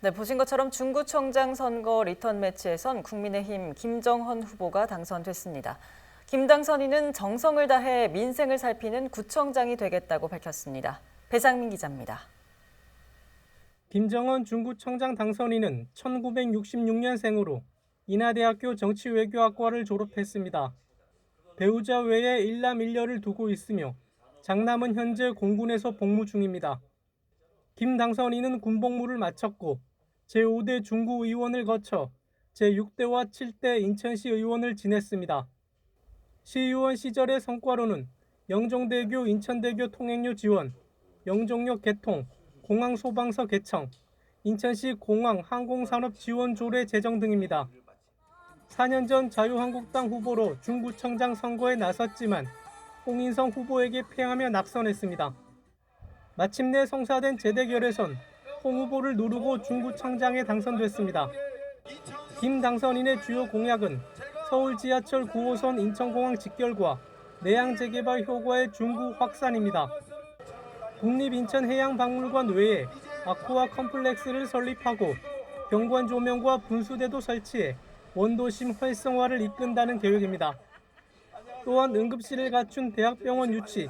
네, 보신 것처럼 중구청장 선거 리턴 매치에선 국민의힘 김정헌 후보가 당선됐습니다. 김 당선인은 정성을 다해 민생을 살피는 구청장이 되겠다고 밝혔습니다. 배상민 기자입니다. 김정은 중구청장 당선인은 1966년생으로 인하대학교 정치외교학과를 졸업했습니다. 배우자 외에 일남 일녀를 두고 있으며 장남은 현재 공군에서 복무 중입니다. 김 당선인은 군복무를 마쳤고 제5대 중구 의원을 거쳐 제6대와 7대 인천시 의원을 지냈습니다. 시의원 시절의 성과로는 영종대교 인천대교 통행료 지원, 영종역 개통, 공항 소방서 개청, 인천시 공항 항공산업 지원 조례 제정 등입니다. 4년 전 자유한국당 후보로 중구청장 선거에 나섰지만 홍인성 후보에게 패하며 낙선했습니다. 마침내 성사된 재대결에선 홍 후보를 누르고 중구 청장에 당선됐습니다. 김 당선인의 주요 공약은 서울 지하철 9호선 인천공항 직결과 내양 재개발 효과의 중구 확산입니다. 국립인천해양박물관 외에 아쿠아 컴플렉스를 설립하고 경관 조명과 분수대도 설치해 원도심 활성화를 이끈다는 계획입니다. 또한 응급실을 갖춘 대학병원 유치,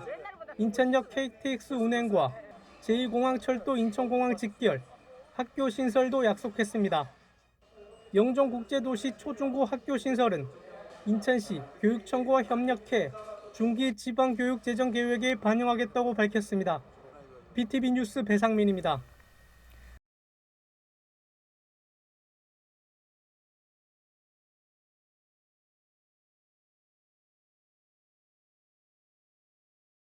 인천역 KTX 운행과 제2공항철도 인천공항 직결, 학교 신설도 약속했습니다. 영종국제도시 초중고 학교 신설은 인천시 교육청과 협력해 중기 지방교육 재정 계획에 반영하겠다고 밝혔습니다. BTV 뉴스 배상민입니다.